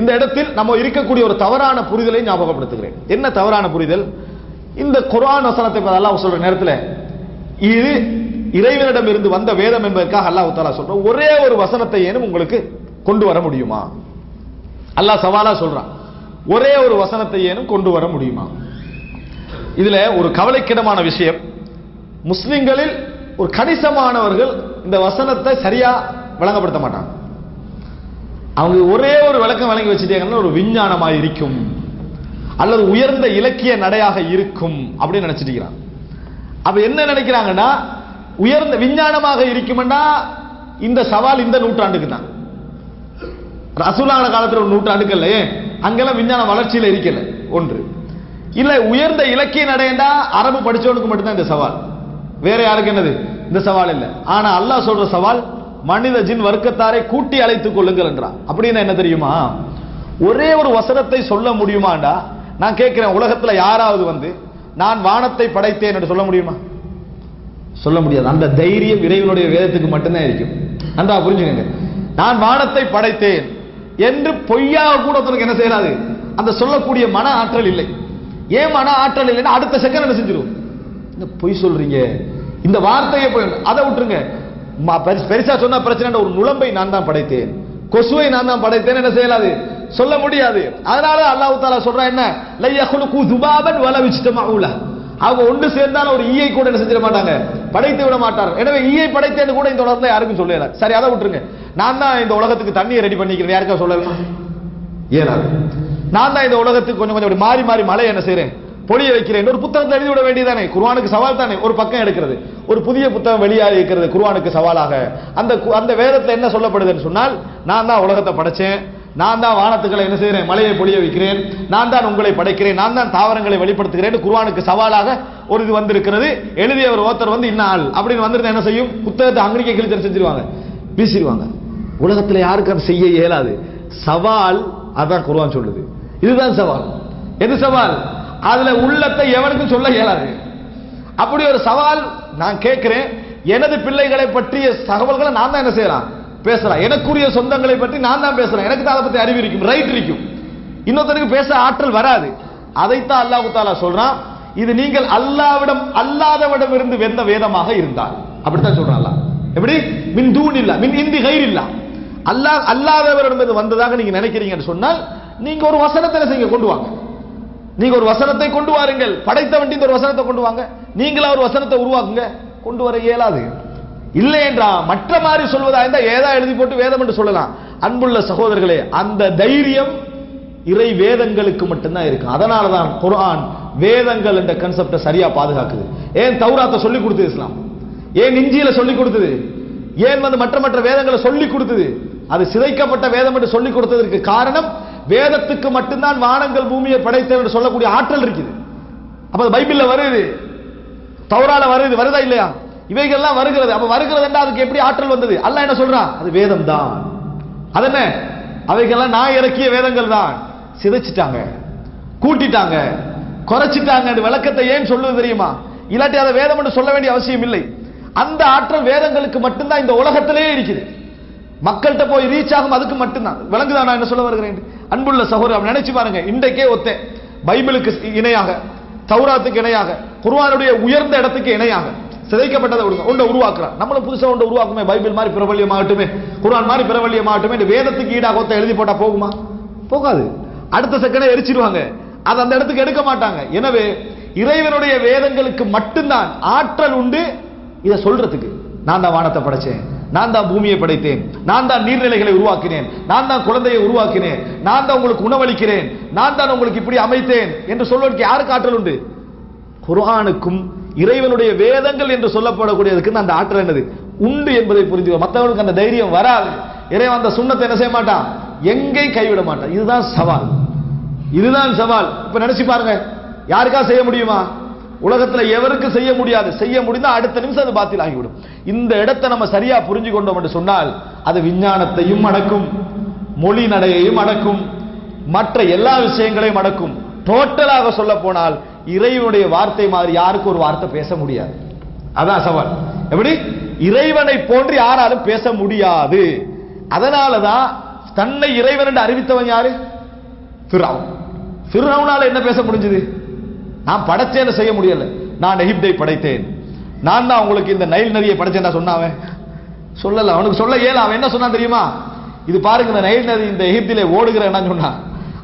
இந்த இடத்தில் நம்ம இருக்கக்கூடிய ஒரு தவறான புரிதலை ஞாபகப்படுத்துகிறேன். என்ன தவறான புரிதல்? இந்த குரான் வசனத்தை அல்லாஹ் சொல்ற நேரத்தில் இது இறைவனிடம் இருந்து வந்த வேதம் என்பதற்காக அல்லாஹ் தாலா சொல்ற ஒரே ஒரு வசனத்தை ஏனும் உங்களுக்கு கொண்டு வர முடியுமா? அல்லாஹ் சவாலா சொல்றான் ஒரே ஒரு வசனத்தை ஏனும் கொண்டு வர முடியுமா? இதுல ஒரு கவலைக்கிடமான விஷயம். முஸ்லிம்களில் ஒரு கணிசமானவர்கள் இந்த வசனத்தை சரியா வழங்கப்படுத்த மாட்டாங்க. அவங்க ஒரே ஒரு விளக்கம் வழங்கி வச்சுட்டாங்கன்னா ஒரு விஞ்ஞானமாக இருக்கும். அல்லது உயர்ந்த இலக்கிய நடையாக இருக்கும் அப்படின்னு நினைச்சிட்டு அப்ப என்ன நினைக்கிறாங்கன்னா உயர்ந்த விஞ்ஞானமாக இருக்கும்னா இந்த சவால் இந்த நூற்றாண்டுக்கு தான். ரசூலான காலத்தில் ஒரு நூற்றாண்டுக்கு இல்லையே அங்கெல்லாம் விஞ்ஞான வளர்ச்சியில் இருக்கல ஒன்று. இல்ல உயர்ந்த இலக்கிய நடையண்டா அரபு படிச்சவனுக்கு மட்டும்தான் இந்த சவால். வேற யாருக்கு என்னது? இந்த சவால் இல்லை. ஆனா அல்லாஹ் சொல்ற சவால் மனித ஜின் வர்க்கத்தாரை கூட்டி அழைத்துக் கொள்ளுங்கள் என்றான். அப்படின்னு என்ன தெரியுமா? ஒரே ஒரு வசனத்தை சொல்ல முடியுமாண்டா? நான் கேட்கிறேன் உலகத்துல யாராவது வந்து நான் வானத்தை படைத்தேன் என்று சொல்ல முடியுமா? சொல்ல முடியாது. அந்த தைரியம் இறைவனுடைய வேதத்துக்கு மட்டும்தான் இருக்கும். நன்றா புரிஞ்சுக்கங்க. நான் வானத்தை படைத்தேன் என்று பொய்யாக கூட ஒருத்தனுக்கு என்ன செய்யறாது அந்த சொல்லக்கூடிய மன ஆற்றல் இல்லை. ஏன் மன ஆற்றல் இல்லைன்னா அடுத்த செகண்ட் என்ன செஞ்சிரும்? இந்த பொய் சொல்றீங்க. இந்த வார்த்தையை போய் அதை விட்டுருங்க. பெருசா சொன்னா பிரச்சனை ஒரு நுளம்பை நான் தான் படைத்தேன். கொசுவை நான் தான் படைத்தேன். என்ன செய்யலாது சொல்ல முடியாது. அதனால அல்லாஹு தாலா சொல்றான் என்ன? லையகுலுக்கு துபாபன் வல விஜ்தமஉல அவங்க ஒன்று சேர்ந்தாலும் ஒரு ஈயை கூட என்ன செஞ்சிட மாட்டாங்க. படைத்து விட மாட்டார் எனவே ஈயை படைத்தேன்னு கூட இந்த உலகத்தில் யாருக்கும் சொல்லல. சரி அதை விட்டுருங்க. நான் தான் இந்த உலகத்துக்கு தண்ணியை ரெடி பண்ணிக்கிறேன். யாருக்கா சொல்லலாம் ஏன்னா நான் தான் இந்த உலகத்துக்கு கொஞ்சம் கொஞ்சம் மாறி மாறி மழை என்ன செய்யறேன் பொழிய வைக்கிறேன் ஒரு புத்தகத்தை எழுதி விட வேண்டியதானே குருவானுக்கு சவால் தானே ஒரு பக்கம் எடுக்கிறது. ஒரு புதிய புத்தகம் வெளியாக இருக்கிறது குருவானுக்கு சவாலாக. அந்த கு- அந்த வேதத்தில் என்ன சொல்லப்படுதுன்னு சொன்னால் நான் தான் உலகத்தை படைச்சேன். நான் தான் வானத்துக்களை என்ன செய்கிறேன்? மலையை பொழிய வைக்கிறேன். நான் தான் உங்களை படைக்கிறேன். நான் தான் தாவரங்களை வெளிப்படுத்துகிறேன் குருவானுக்கு சவாலாக ஒரு இது வந்திருக்கிறது. எழுதியவர் ஒருத்தர் வந்து இன்னால் அப்படின்னு வந்திருந்தா என்ன செய்யும்? புத்தகத்தை அங்கிரிக்க கிழிச்சு செஞ்சிருவாங்க வீசிடுவாங்க உலகத்தில் யாருக்கு செய்ய இயலாது. சவால் அதான் குருவான் சொல்லுது. இதுதான் சவால். எது சவால்? அதுல உள்ளத்தை எவனுக்கும் சொல்ல இயலாது. அப்படி ஒரு சவால் நான் கேட்கிறேன். எனது பிள்ளைகளை பற்றிய தகவல்களை நான் தான் என்ன செய்யலாம்? பேசலாம். எனக்குரிய சொந்தங்களை பற்றி நான் தான் பேசலாம். எனக்கு தான் அதை பத்தி அறிவு இருக்கும் ரைட் இருக்கும். இன்னொருத்தனுக்கு பேச ஆற்றல் வராது. அதைத்தான் அல்லாஹ் தாலா சொல்றான். இது நீங்கள் அல்லாவிடம் அல்லாதவிடம் இருந்து வெந்த வேதமாக இருந்தால். அப்படித்தான் சொல்றான் அல்லாஹ். எப்படி? மின் தூண் இல்ல மின் இந்தி கயிறு இல்ல அல்லாஹ் அல்லாதவரிடம் இருந்து வந்ததாக நீங்க நினைக்கிறீங்கன்னு சொன்னால் நீங்க ஒரு வசனத்தை செய்ய கொண்டு வாங்க. நீங்க ஒரு வசனத்தை கொண்டு வாருங்கள். படைத்த வண்டி ஒரு வசனத்தை கொண்டு வாங்க. நீங்களா ஒரு வசனத்தை உருவாக்குங்க. கொண்டு வர இயலாது. இல்லை என்றா மற்ற மாதிரி சொல்வதா இருந்தா ஏதா எழுதி போட்டு வேதம் என்று சொல்லலாம். அன்புள்ள சகோதரர்களே அந்த தைரியம் இறை வேதங்களுக்கு மட்டும்தான் இருக்கு அதனால தான் குரான் வேதங்கள் என்ற கன்செப்டை சரியா பாதுகாக்குது. ஏன் தௌராத்தை சொல்லி கொடுத்தது இஸ்லாம்? ஏன் இஞ்சியில சொல்லி கொடுத்தது? ஏன் வந்து மற்ற மற்ற வேதங்களை சொல்லி கொடுத்தது? அது சிதைக்கப்பட்ட வேதம் என்று சொல்லி கொடுத்ததற்கு காரணம் வேதத்துக்கு மட்டும்தான் வானங்கள் பூமியை படைத்தது என்று சொல்லக்கூடிய ஆற்றல் இருக்குது. அப்ப அது பைபிள்ல வருது. தௌரால வருது. வருதா இல்லையா? இவைகள்லாம் வருகிறது. அப்ப வருகிறது என்றால் அதுக்கு எப்படி ஆற்றல் வந்தது? அல்ல என்ன சொல்றான்? அது வேதம் தான் அது என்ன அவைகள்லாம் நான் இறக்கிய வேதங்கள் தான். சிதைச்சிட்டாங்க. கூட்டிட்டாங்க. குறைச்சிட்டாங்க. அந்த விளக்கத்தை ஏன் சொல்லுது தெரியுமா? இல்லாட்டி அதை வேதம் என்று சொல்ல வேண்டிய அவசியம் இல்லை. அந்த ஆற்றல் வேதங்களுக்கு மட்டும்தான் இந்த உலகத்திலேயே இருக்குது. மக்கள்கிட்ட போய் ரீச் ஆகும் அதுக்கு மட்டும்தான். விளங்குதான் நான் என்ன சொல்ல வருகிறேன்? அன்புள்ள சகோதரர் அப்ப நினைச்சு பாருங்க. இன்றைக்கே ஒத்தேன் பைபிளுக்கு இணையாக தௌராத்துக்கு இணையாக குருவானுடைய உயர்ந்த இடத்துக்கு இணையாக சிதைக்கப்பட்டதை விடுங்க ஒன்றை உருவாக்குறான் நம்மளும் புதுசாக ஒன்றை உருவாக்குமே. பைபிள் மாதிரி பிரபல்யமாகட்டுமே. குரான் மாதிரி பிரபல்யமாகட்டுமே. இந்த வேதத்துக்கு ஈடாக ஒத்த எழுதி போட்டால் போகுமா? போகாது. அடுத்த செகண்டே எரிச்சிருவாங்க. அது அந்த இடத்துக்கு எடுக்க மாட்டாங்க. எனவே இறைவனுடைய வேதங்களுக்கு மட்டும்தான் ஆற்றல் உண்டு. இதை சொல்றதுக்கு நான் தான் வானத்தை படைச்சேன். நான் தான் பூமியை படைத்தேன். நான் தான் நீர்நிலைகளை உருவாக்கினேன். நான் தான் குழந்தையை உருவாக்கினேன். நான் தான் உங்களுக்கு உணவளிக்கிறேன். நான் தான் உங்களுக்கு இப்படி அமைத்தேன் என்று சொல்வதற்கு யாருக்கு ஆற்றல் உண்டு? குரானுக்கும் இறைவனுடைய வேதங்கள் என்று சொல்லப்படக்கூடியதுக்கு அந்த ஆற்றல் என்னது? உண்டு என்பதை புரிந்து மற்றவர்களுக்கு அந்த தைரியம் வராது. இறைவன் அந்த சுண்ணத்தை என்ன செய்ய மாட்டான்? எங்கேயும் கைவிட மாட்டான். இதுதான் சவால். இதுதான் சவால். இப்ப நினைச்சு பாருங்க. யாருக்கா செய்ய முடியுமா? உலகத்துல எவருக்கு செய்ய முடியாது? செய்ய முடிந்தால் அடுத்த நிமிஷம் அது பாத்தில் ஆகிவிடும் இந்த இடத்தை நம்ம சரியா புரிஞ்சு கொண்டோம் என்று சொன்னால் அது விஞ்ஞானத்தையும் அடக்கும் மொழி நடையையும் அடக்கும் மற்ற எல்லா விஷயங்களையும் அடக்கும். டோட்டலாக சொல்ல போனால் இறைவனுடைய வார்த்தை மாதிரி யாருக்கும் ஒரு வார்த்தை பேச முடியாது. அதான் சவால். எப்படி? இறைவனை போன்று யாராலும் பேச முடியாது. அதனாலதான் தன்னை இறைவன் என்று அறிவித்தவன் யாரு? ஃபிரௌன். ஃபிரௌனால என்ன பேச முடிஞ்சது? நான் படைச்சேன்னு செய்ய முடியல. நான் எகிப்தை படைத்தேன். நான் தான் உங்களுக்கு இந்த நைல் நதியை படைச்சேன் சொன்னாவன் சொல்லல. அவனுக்கு சொல்ல ஏல அவன் என்ன சொன்னான் தெரியுமா? இது பாருங்க இந்த நைல் நதி இந்த எகிப்திலே ஓடுகிறேன் சொன்னான்.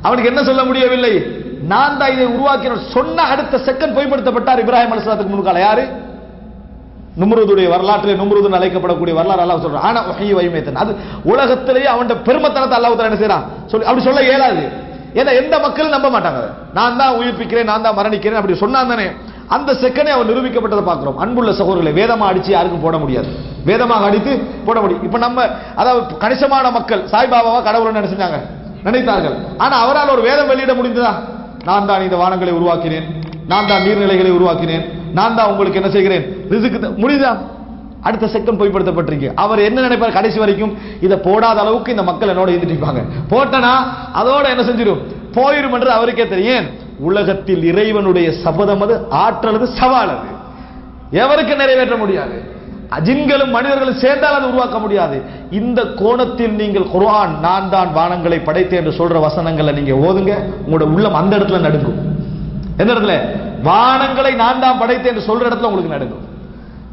அவனுக்கு என்ன சொல்ல முடியவில்லை? நான் தான் இதை உருவாக்கின. சொன்ன அடுத்த செகண்ட் பொய்ப்படுத்தப்பட்டார் இப்ராஹிம் அலுவலாத்துக்கு முன்கால யாரு? நும்ருதுடைய வரலாற்றிலே நும்ருதுன்னு அழைக்கப்படக்கூடிய வரலாறு அல்லாஹ் சொல்றான். ஆனா வகையை வைமேத்தன் அது உலகத்திலேயே அவன் பெருமத்தனத்தை அல்லாஹ் என்ன செய்யறான் சொல்லி அப்படி சொல்ல இயலாது. ஏன்னா எந்த மக்களும் நம்ப மாட்டாங்க. நான் தான் உயிர்ப்பிக்கிறேன் நான் தான் மரணிக்கிறேன் அப்படி சொன்னான் தானே. அந்த செகண்டே அவன் நிரூபிக்கப்பட்டதை பார்க்குறோம். அன்புள்ள சகோதரர்களை வேதமாக அடித்து யாருக்கும் போட முடியாது. வேதமாக அடித்து போட முடியும். இப்போ நம்ம அதாவது கணிசமான மக்கள் சாய்பாபாவாக கடவுளை நினைச்சாங்க நினைத்தார்கள். ஆனால் அவரால் ஒரு வேதம் வெளியிட முடிந்ததா? நான் தான் இந்த வானங்களை உருவாக்கினேன். நான் தான் நீர்நிலைகளை உருவாக்கினேன். நான் தான் உங்களுக்கு என்ன செய்கிறேன்? ரிசுக்கு த- முடியுதா? அடுத்த செகண்ட் பொய்ப்படுத்தப்பட்டிருக்கு. அவர் என்ன நினைப்பார் கடைசி வரைக்கும்? இதை போடாத அளவுக்கு இந்த மக்கள் என்னோட இருந்துட்டு போட்டனா அதோட என்ன செஞ்சிடும்? போயிரும் என்று அவருக்கே தெரியும். உலகத்தில் இறைவனுடைய சபதம் அது ஆற்றல் அது சவால் அது. எவருக்கு நிறைவேற்ற முடியாது? அஜின்களும் மனிதர்களும் சேர்ந்தால் அது உருவாக்க முடியாது. இந்த கோணத்தில் நீங்கள் குர்ஆன் நான் தான் வானங்களை படைத்தேன் என்று சொல்ற வசனங்களை நீங்க ஓதுங்க. உங்களோட உள்ளம் அந்த இடத்துல நடுங்கும். எந்த இடத்துல? வானங்களை நான் தான் படைத்தேன் என்று சொல்ற இடத்துல உங்களுக்கு நடுங்கும்.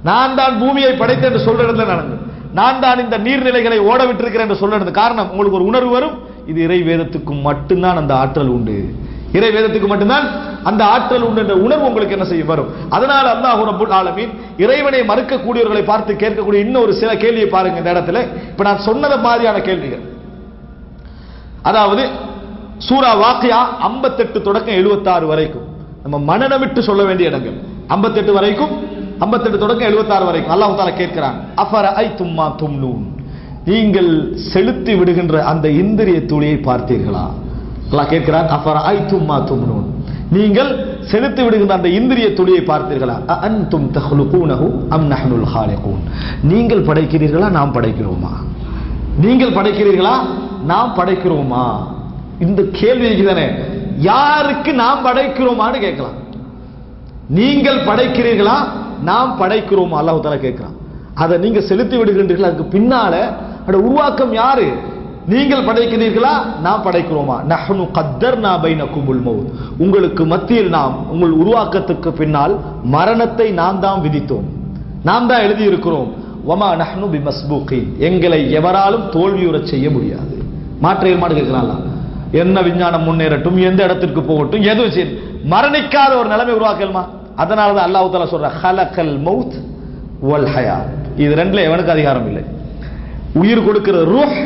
நான் தான் பூமியை படைத்தேன் என்று சொல்ற இடத்துல நடந்தது. நான் தான் இந்த நீர்நிலைகளை ஓட விட்டிருக்கிறேன் என்று சொல்ற காரணம் உங்களுக்கு ஒரு உணர்வு வரும். இது இறை வேதத்துக்கு மட்டும்தான் அந்த ஆற்றல் உண்டு. இறை வேதத்துக்கு மட்டும்தான் அந்த ஆற்றல் உண்டு என்ற உணர்வு உங்களுக்கு என்ன செய்யும்? வரும். அதனால அல்லாஹ் ரப்பல் ஆலமீன் இறைவனை மறுக்கக்கூடியவர்களை பார்த்து கேட்கக்கூடிய இன்னொரு சில கேள்வியை பாருங்க இந்த இடத்துல. இப்ப நான் சொன்னது மாதிரியான கேள்விகள். அதாவது சூரா வாக்கியா 58 தொடக்கம் 76 வரைக்கும். நம்ம மனநமிட்டு சொல்ல வேண்டிய இடங்கள். 58 வரைக்கும் 58 தொடக்கம் 76 வரைக்கும் அல்லாஹு தாலா கேட்கிறான் அஃபர ஐ தும்மா தும்னூன்? நீங்கள் செலுத்தி விடுகின்ற அந்த இந்திரிய துளியை பார்த்தீர்களா? அல்லாஹ் கேட்கிறான் அஃபர ஐ தும்மா தும்னூன்? நீங்கள் செலுத்தி விடுகின்ற அந்த இந்திரிய துளியை பார்த்தீர்களா? அன்தும் தஹ்லுகூனஹு அம் நஹ்னுல் ஹாலிகூன்? நீங்கள் படைக்கிறீர்களா? நாம் படைக்கிறோமா? நீங்கள் படைக்கிறீர்களா? நாம் படைக்கிறோமா? இந்த கேள்வி தானே யாருக்கு நாம் படைக்கிறோமான்னு கேட்கலாம். நீங்கள் படைக்கிறீர்களா? நாம் படைக்கிறோமா அல்லாஹு தலா கேட்கிறான். அதை நீங்கள் செலுத்தி விடுகின்றீர்களா அதுக்கு பின்னால அட உருவாக்கம் யாரு? நீங்கள் படைக்கிறீர்களா? நாம் படைக்கிறோமா? நஹனு கத்தர் நாபை பைனகுமுல் மவுத் உங்களுக்கு மத்தியில் நாம் உங்கள் உருவாக்கத்துக்கு பின்னால் மரணத்தை நாம் தான் விதித்தோம். நாம் தான் எழுதியிருக்கிறோம். வமா நஹ்னு பிமஸ்பூகின். எங்களை எவராலும் தோல்வியுறச் செய்ய முடியாது. மாற்ற ஏற்பாடு கேட்கலாம் என்ன விஞ்ஞானம் முன்னேறட்டும் எந்த இடத்திற்கு போகட்டும் எதுவும் சரி? மரணிக்காத ஒரு நிலைமை உருவாக்கலாமா? அதனால தான் அல்லாஹு தாலா சொல்ற ஹலக்கல் மவுத் வல் ஹயா. இது ரெண்டுல எவனுக்கு அதிகாரம் இல்லை. உயிர் கொடுக்கிற ரூஹ்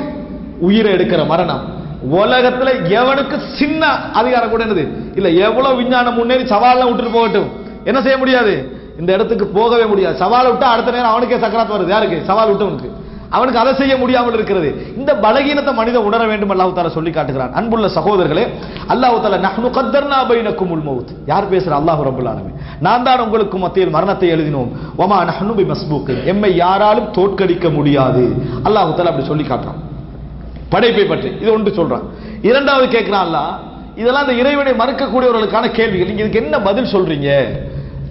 உயிரை எடுக்கிற மரணம். உலகத்துல எவனுக்கு சின்ன அதிகாரம் கூட என்னது? இல்ல எவ்வளவு விஞ்ஞானம் முன்னேறி சவால்லாம் விட்டுட்டு போகட்டும். என்ன செய்ய முடியாது? இந்த இடத்துக்கு போகவே முடியாது. சவால் விட்டா அடுத்த நேரம் அவனுக்கே சக்கராத் வருது. யாருக்கு? சவால் விட்டவனுக்கு. அவனுக்கு அதை செய்ய முடியாமல் இருக்கிறது. இந்த பலகீனத்தை மனித உணர வேண்டும் அல்லாஹு தாலா சொல்லி காட்டுகிறான். அன்புள்ள சகோதரர்களே அல்லாஹு தாலா நஹ்னு கத்தர்னா பைனக்குமுல் மவுத் யார் பேசுற? அல்லாஹ் ரபுல் ஆலமே நான் தான் உங்களுக்கு மத்தியில் மரணத்தை எழுதினோம். ஒமா நஹ்னு பிமஸ்பூக் எம்மை யாராலும் தோற்கடிக்க முடியாது. அல்லாஹு தாலா அப்படி சொல்லி காட்டுறான். படைப்பை பற்றி. இது ஒன்று சொல்றான். இரண்டாவது கேட்கிறான் அல்லா இதெல்லாம் அந்த இறைவனை மறுக்கக்கூடியவர்களுக்கான கேள்விகள். நீங்க இதுக்கு என்ன பதில் சொல்றீங்க?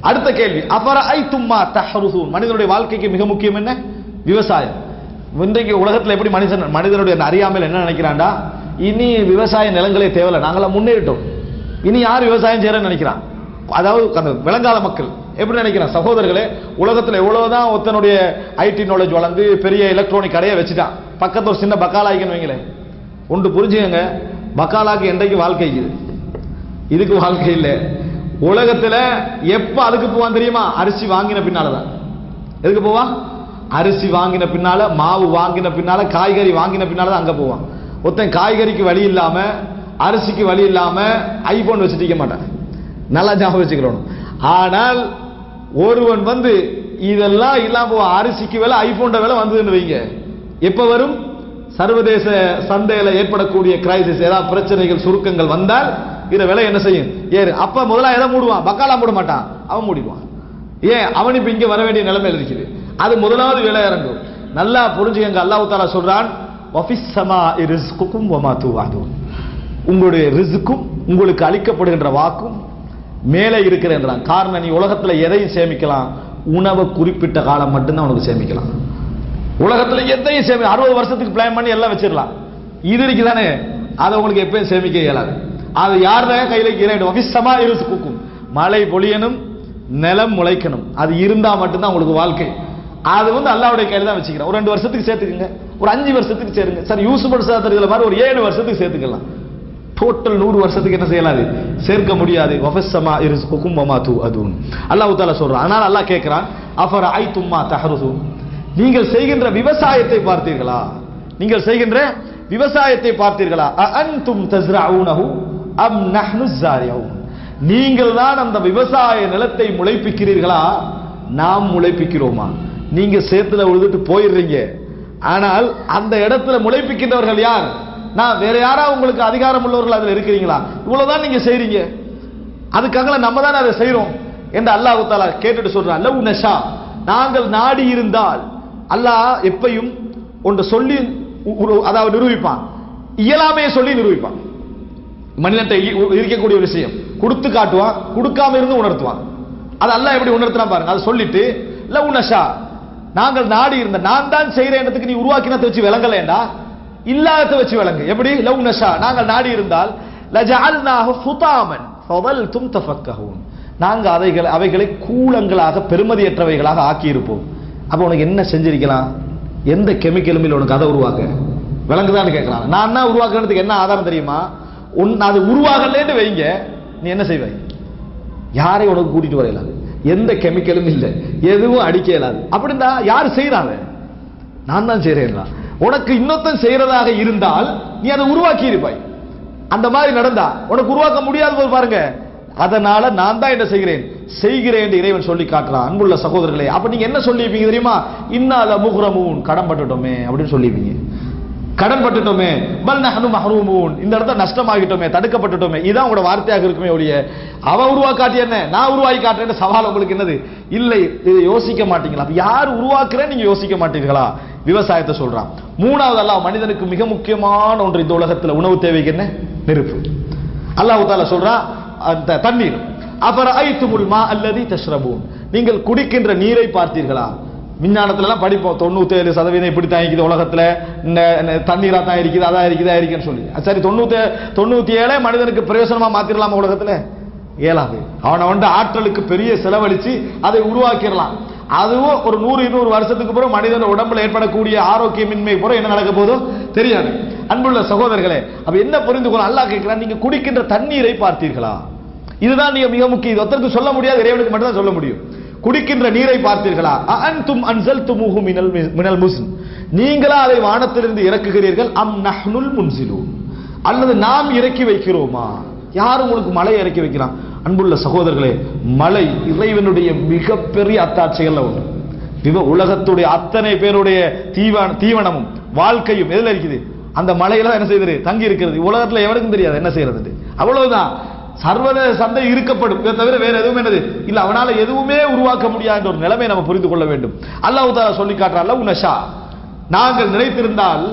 அடுத்த கேள்வி. அபர ஐ தும்மா தஹருசூன் மனிதனுடைய வாழ்க்கைக்கு மிக முக்கியம் என்ன? விவசாயம். இன்றைக்கு உலகத்தில் எப்படி மனுஷன் மனிதனுடைய அறியாமல் என்ன நினைக்கிறான்டா? இனி விவசாய நிலங்களே தேவையில்லை. நாங்களாம் முன்னேறிட்டோம். இனி யார் விவசாயம் செய்யறன்னு நினைக்கிறான்? அதாவது அந்த விலங்கால மக்கள். எப்படி நினைக்கிறான்? சகோதரர்களே உலகத்தில் எவ்வளோதான் ஒருத்தனுடைய ஐடி நாலேஜ் வளர்ந்து பெரிய எலக்ட்ரானிக் கடையை வச்சுட்டான். பக்கத்தில் ஒரு சின்ன பக்காலாய்க்குன்னு வைங்களேன். ஒன்று புரிஞ்சுக்கங்க. பக்காலாக்கு என்றைக்கு வாழ்க்கை இது? இதுக்கு வாழ்க்கை இல்லை. உலகத்தில் எப்போ அதுக்கு போவான் தெரியுமா? அரிசி வாங்கின பின்னாலதான். எதுக்கு போவான்? அரிசி வாங்கின பின்னால் மாவு வாங்கின பின்னால் காய்கறி வாங்கின பின்னால் தான் அங்கே போவான். ஒருத்தன் காய்கறிக்கு வழி இல்லாமல் அரிசிக்கு வழி இல்லாமல் ஐஃபோன் வச்சுட்டிக்க மாட்டான். நல்லா ஞாபகம் வச்சுக்கிறோம் ஆனால் ஒருவன் வந்து இதெல்லாம் இல்லாமல் போவான். அரிசிக்கு வேலை ஐபோன் வேலை வந்ததுன்னு வைங்க. எப்போ வரும்? சர்வதேச சந்தையில் ஏற்படக்கூடிய கிரைசிஸ் ஏதாவது பிரச்சனைகள் சுருக்கங்கள் வந்தால் இதை விலை என்ன செய்யும்? ஏறு. அப்போ முதல்ல எதை மூடுவான்? பக்காலா மூட மாட்டான். அவன் மூடிடுவான். ஏன்? அவன் இப்ப இங்கே வர வேண்டிய நிலைமையில் இருக்குது அது முதலாவது வேலை இறங்கும் நல்லா புரிஞ்சுக்கங்க அல்லாஹ் தாலா சொல்றான் உங்களுடைய ரிஸ்க்கும் உங்களுக்கு அளிக்கப்படுகின்ற வாக்கும் மேலே இருக்கிறேன்றான் காரணம் நீ உலகத்தில் எதையும் சேமிக்கலாம். உணவை குறிப்பிட்ட காலம் மட்டும்தான் உனக்கு சேமிக்கலாம். உலகத்தில் எதையும் சேமி அறுபது வருஷத்துக்கு பிளான் பண்ணி எல்லாம் வச்சிடலாம். இது இருக்குதானே அதை உங்களுக்கு எப்பயும் சேமிக்க இயலாது. அது யாருடைய கையில இறைவன் வபிசமா இருக்கும் மழை பொழியணும் நிலம் முளைக்கணும். அது இருந்தால் மட்டும்தான் உங்களுக்கு வாழ்க்கை. அது வந்து அல்லாவுடைய கையில் தான் வச்சுக்கிறேன். ஒரு ரெண்டு வருஷத்துக்கு சேர்த்துக்குங்க. ஒரு அஞ்சு வருஷத்துக்கு சேருங்க. சார் யூஸ் சாத்திரத்துல மாதிரி ஒரு ஏழு வருஷத்துக்கு சேர்த்துக்கலாம். டோட்டல் நூறு வருஷத்துக்கு என்ன செய்யலாது? சேர்க்க முடியாது. வஃபஸ்ஸமா குகுமமா தூ அதுன்னு அல்லாஹ் தஆலா சொல்கிறான் ஆனால் அல்லாஹ் அஃபர் ஐ தும்மா தஹருசு நீங்கள் செய்கின்ற விவசாயத்தை பார்த்தீர்களா? நீங்கள் செய்கின்ற விவசாயத்தை பார்த்தீர்களா? அஅன்தும் தஸ்ரஊனஹு அம் நஹ்னு ஸாரிஊன் நீங்கள் தான் அந்த விவசாய நிலத்தை முளைப்பிக்கிறீர்களா? நாம் முளைப்பிக்கிறோமா? நீங்க சேத்துல உழுதுட்டு போயிடுறீங்க. ஆனால் அந்த இடத்துல முளைப்பிக்கின்றவர்கள் யார்? நான் வேற யாரா உங்களுக்கு அதிகாரம் உள்ளவர்கள் அதில் இருக்கிறீங்களா? இவ்வளவுதான் நீங்க செய்றீங்க. அதுக்காக நம்ம தானே அதை செய்யறோம் என்று அல்லாஹ் தாலா கேட்டுட்டு சொல்றான். லவ் நஷா. நாங்கள் நாடி இருந்தால் அல்லாஹ் எப்பையும் ஒன்று சொல்லி அதாவது நிரூபிப்பான். இயலாமையை சொல்லி நிரூபிப்பான். மனிதன்ட்ட இருக்கக்கூடிய ஒரு விஷயம். கொடுத்து காட்டுவான் கொடுக்காம இருந்து உணர்த்துவான். அது அல்லாஹ் எப்படி உணர்த்தினா பாருங்க. அதை சொல்லிட்டு லவ் நஷா. நாங்கள் நாடி இருந்த நான் தான் செய்யறேன்றதுக்கு நீ உருவாக்கினத்தை வச்சு விளங்கலேண்டா? இல்லாததை வச்சு விளங்கு. எப்படி? லவ் நஷா. நாங்கள் நாடி இருந்தால் லஜால்னாக சுதாமன் ஃபவல் தும் தஃபக்கஹூன். நாங்கள் அதைகளை அவைகளை கூலங்களாக பெருமதியற்றவைகளாக ஆக்கியிருப்போம். அப்போ உனக்கு என்ன செஞ்சிருக்கலாம்? எந்த கெமிக்கலும் இல்லை உனக்கு அதை உருவாக்க. விளங்குதான்னு கேட்கலாம். நான் என்ன உருவாக்குறதுக்கு என்ன ஆதாரம் தெரியுமா? உன் அது உருவாகலேன்னு வைங்க. நீ என்ன செய்வாய்? யாரை உனக்கு கூட்டிட்டு வரையலாம்? எந்த கெமிக்கலும் இல்லை. எதுவும் அடிக்க இயலாது. அப்படின்னா யார் செய்யறாங்க நான் தான் செய்யறேன் உனக்கு இன்னொருத்தன் செய்யறதாக இருந்தால் நீ அதை உருவாக்கி இருப்பாய் அந்த மாதிரி நடந்தா உனக்கு உருவாக்க முடியாத போது பாருங்க. அதனால நான் தான் என்ன செய்கிறேன்? செய்கிறேன் என்று இறைவன் சொல்லி காட்டுறான். அன்புள்ள சகோதரர்களே அப்ப நீங்க என்ன சொல்லிருப்பீங்க தெரியுமா? இன்னால முகுரமும் கடன் பட்டுட்டோமே அப்படின்னு சொல்லிருப்பீங்க கடன் பட்டுட்டோமே பல் நகனு மஹரூமூன். இந்த இடத்த நஷ்டமாகிட்டோமே தடுக்கப்பட்டுட்டோமே. இதான் உங்களோட வார்த்தையாக இருக்குமே ஒழிய அவ உருவாக்காட்டி என்ன? நான் உருவாக்கி காட்டுறேன்னு சவால் உங்களுக்கு என்னது? இல்லை இதை யோசிக்க மாட்டீங்களா? அப்ப யார் உருவாக்குறேன்னு நீங்க யோசிக்க மாட்டீர்களா? விவசாயத்தை சொல்றான். மூணாவது அல்லாஹ் மனிதனுக்கு மிக முக்கியமான ஒன்று இந்த உலகத்துல உணவு தேவைக்கு என்ன? நெருப்பு. அல்லாஹ் தாலா சொல்றான் அந்த தண்ணீர். அபர ஐத்துமுல் மா அல்லதி தஷ்ரபூன். நீங்கள் குடிக்கின்ற நீரை பார்த்தீர்களா? விஞ்ஞானத்துல படிப்போம். தொண்ணூத்தேழு சதவீதம் இப்படி தான் இருக்குது உலகத்தில். இந்த தண்ணீராக தான் இருக்குது அதான் இருக்குது அதா இருக்குன்னு சொல்லி. சரி தொண்ணூற்றி தொண்ணூற்றி ஏழே மனிதனுக்கு பிரயோசனமாக மாற்றிடலாமா உலகத்தில்? இயலாது. அவனை வந்து ஆற்றலுக்கு பெரிய செலவழித்து அதை உருவாக்கிடலாம். அதுவும் ஒரு நூறு இருநூறு வருஷத்துக்கு பிறகு மனிதன் உடம்புல ஏற்படக்கூடிய ஆரோக்கியமின்மை பிறகு என்ன நடக்க போதோ தெரியாது. அன்புள்ள சகோதரர்களே அப்ப என்ன புரிந்து கொள்ள நல்லா கேட்கிறான் நீங்க குடிக்கின்ற தண்ணீரை பார்த்தீர்களா? இதுதான் நீங்க மிக முக்கியம். இது ஒருத்தருக்கு சொல்ல முடியாது இறைவனுக்கு மட்டும் தான் சொல்ல முடியும். குடிக்கின்ற நீரை பார்த்தீர்களா? அன்தும் அன்சல் துமுகு மினல் மினல் முஸ்ன். நீங்களா அதை வானத்திலிருந்து இறக்குகிறீர்கள்? அம் நஹ்னுல் முன்சிலூன். அல்லது நாம் இறக்கி வைக்கிறோமா? யார் உங்களுக்கு மலை இறக்கி வைக்கிறான்? அன்புள்ள சகோதரர்களே மலை இறைவனுடைய மிகப்பெரிய அத்தாட்சிகள்ல ஒன்று இவ உலகத்துடைய அத்தனை பேருடைய தீவன தீவனமும் வாழ்க்கையும் எதில் இருக்குது? அந்த மலையில என்ன செய்யுது தங்கி இருக்கிறது உலகத்துல எவருக்கும் தெரியாது என்ன செய்யறது அவ்வளவுதான். சர்வதேச சந்தை இருக்கப்படும். இதை தவிர வேற எதுவும் என்னது? இல்ல அவனால எதுவுமே உருவாக்க முடியாத ஒரு நிலைமை நம்ம புரிந்து கொள்ள வேண்டும். அல்லாஹ் தாலா சொல்லி காட்டுறான்ல உனஷா நாங்கள் நினைத்திருந்தால்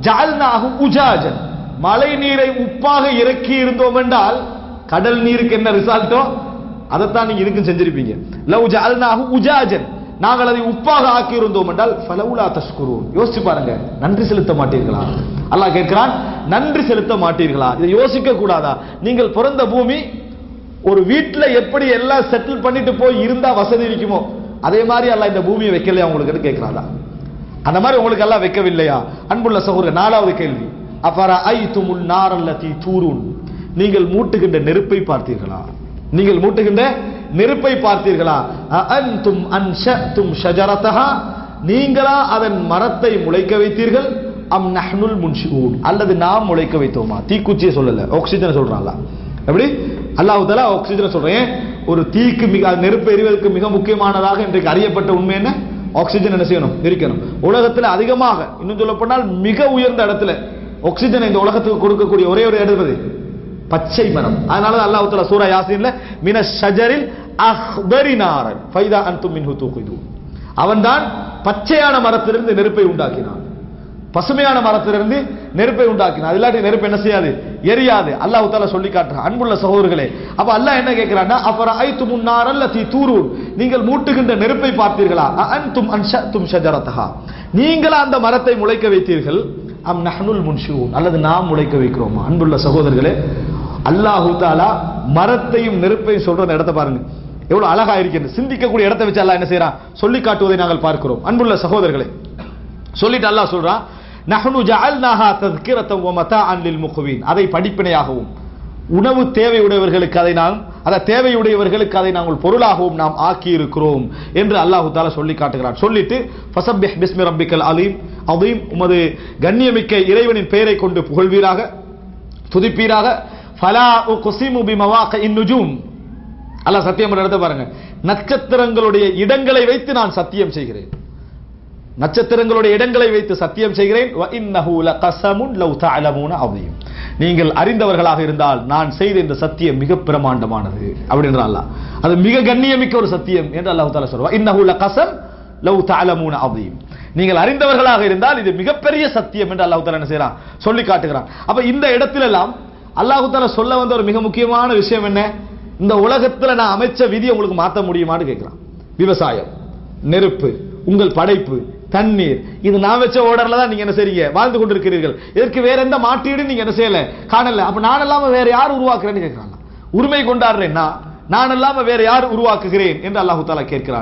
ஜால்நாகும் உஜாஜன். மழை நீரை உப்பாக இறக்கி இருந்தோம் என்றால் கடல் நீருக்கு என்ன ரிசால்ட்டோ அதைத்தான் நீங்க இதுக்கும் செஞ்சிருப்பீங்க. லவ் ஜஅல்நாஹு உஜாஜன். நாங்கள் அதை உப்பாக ஆக்கியிருந்தோம் என்றால் பலவுலா தஷ்குரூன் யோசிச்சு பாருங்க நன்றி செலுத்த மாட்டீர்களா? அல்லாஹ் கேட்கிறான் நன்றி செலுத்த மாட்டீர்களா? இதை யோசிக்க கூடாதா? நீங்கள் பிறந்த பூமி ஒரு வீட்டில் எப்படி எல்லாம் செட்டில் பண்ணிட்டு போய் இருந்தா வசதி இருக்குமோ அதே மாதிரி அல்லாஹ் இந்த பூமியை வைக்கலையா உங்களுக்கு கேட்கிறாதா அந்த மாதிரி உங்களுக்கு எல்லாம் வைக்கவில்லையா? அன்புள்ள சகோதரர் நாலாவது கேள்வி. அஃபர ஐ துமுல் நாரல்லதி தூரூன். நீங்கள் மூட்டுகின்ற நெருப்பை பார்த்தீர்களா? நீங்கள் மூட்டுகின்ற நெருப்பை பார்த்தீர்களா? அன்தும் அன்ஷத்தும் ஷஜரதஹா. நீங்களா அதன் மரத்தை முளைக்க வைத்தீர்கள்? அம் நஹ்னுல் முன்ஷிஊன். அல்லது நாம் முளைக்க வைத்தோமா? தீக்குச்சியை சொல்லல. ஆக்சிஜனை சொல்றான்ல. எப்படி? அல்லாஹ் தலா ஆக்சிஜனை சொல்றேன். ஒரு தீக்கு மிக நெருப்பு எரிவதற்கு மிக முக்கியமானதாக இன்றைக்கு அறியப்பட்ட உண்மை என்ன? ஆக்சிஜன் என்ன செய்யணும்? இருக்கணும் உலகத்தில் அதிகமாக இன்னும் சொல்ல போனால் மிக உயர்ந்த இடத்துல ஆக்சிஜன் இந்த உலகத்துக்கு கொடுக்கக்கூடிய ஒரே ஒரு இடம் பச்சை மரம் அதனால தான் அல்லாஹ் சூரா யாசின்ல மின ஷஜரில் அஹ்பரினாரன் ஃபைதா அன்தும் மின்ஹு தூகிதூன் அவன்தான் பச்சையான மரத்திலிருந்து நெருப்பை உண்டாக்கினான். பசுமையான மரத்திலிருந்து நெருப்பை உண்டாக்கினான். அது இல்லாட்டி நெருப்பு என்ன செய்யாது? எரியாது. அல்லாஹ் உத்தால சொல்லி காட்டுறான். அன்புள்ள சகோதரர்களே அப்ப அல்லாஹ் என்ன கேட்கிறான்னா அப்புறம் ஐத்து முன்னாரல்ல அல்ல தூரூன்? நீங்கள் மூட்டுகின்ற நெருப்பை பார்த்தீர்களா? அன்தும் அன்ஷத்தும் ஷஜரத்தஹா. நீங்களா அந்த மரத்தை முளைக்க வைத்தீர்கள்? அம் நஹனுல் முன்ஷூன் அல்லது நாம் முளைக்க வைக்கிறோமா? அன்புள்ள சகோதரர்களே அல்லாஹு தாலா மரத்தையும் நெருப்பையும் சொல்ற அந்த இடத்த பாருங்க. எவ்வளவு அழகா இருக்கிறது சிந்திக்கக்கூடிய இடத்தை வச்சு அல்லாஹ் என்ன செய்யறான் சொல்லி காட்டுவதை நாங்கள் பார்க்கிறோம். அன்புள்ள சகோதரர்களே சொல்லிட்டு அல்லாஹ் சொல்றான் நஹ்னு ஜஅல்நாஹா தذகிரத்தம் வ மதாஅன் லில் முக்வின். அதை படிப்பினையாகவும் உணவு தேவையுடையவர்களுக்கு அதை நாம் அதை தேவையுடையவர்களுக்கு அதை நாங்கள் பொருளாகவும் நாம் ஆக்கி இருக்கிறோம் என்று அல்லாஹு தாலா சொல்லி காட்டுகிறார் சொல்லிட்டு ஃபசப்பிஹ் பிஸ்மி ரப்பிக்கல் அலீம். அதீம் உமது கண்ணியமிக்க இறைவனின் பெயரை கொண்டு புகழ்வீராக துதிப்பீராக ஃபலா உக்ஸிமு பிமவாக இந்நுஜூம் அல்லாஹ் சத்தியம் பண்ண இடத்தை பாருங்க. நட்சத்திரங்களுடைய இடங்களை வைத்து நான் சத்தியம் செய்கிறேன். நட்சத்திரங்களுடைய இடங்களை வைத்து சத்தியம் செய்கிறேன். வ இன்னஹு லகஸமுன் லவ் தஅலமூன அதீம் நீங்கள் அறிந்தவர்களாக இருந்தால் நான் செய்த இந்த சத்தியம் மிக பிரமாண்டமானது அப்படின்ற அல்லாஹ். அது மிக கண்ணியமிக்க ஒரு சத்தியம் என்று அல்லாஹ் தஆலா சொல்றார் இன்னஹு கசம் லவ் தஅலமூன அவதியும் நீங்கள் அறிந்தவர்களாக இருந்தால் இது மிகப்பெரிய சத்தியம் என்று அல்லாஹ் தஆலா என்ன செய்யறான் சொல்லி காட்டுகிறான். அப்ப இந்த இடத்திலெல்லாம் அல்லாஹ் சொல்ல வந்த ஒரு மிக முக்கியமான விஷயம் என்ன? இந்த உலகத்துல நான் அமைச்ச விதியை உங்களுக்கு மாற்ற முடியுமான்னு கேட்கிறான் விவசாயம் நெருப்பு உங்கள் படைப்பு தண்ணீர் இது நான் வச்ச ஓடரில் தான் நீங்க என்ன செய்றீங்க? வாழ்ந்து கொண்டிருக்கிறீர்கள். இதற்கு வேற எந்த மாற்றீடு நீங்க என்ன செய்யலை? காணலை. அப்ப நான் இல்லாம வேற யார் உருவாக்குறேன்னு கேட்கிறாங்க உரிமை கொண்டாடுறேன் நான் இல்லாமல் வேற யார் உருவாக்குகிறேன்? என்று அல்லாஹு தாலா கேட்கிறான்.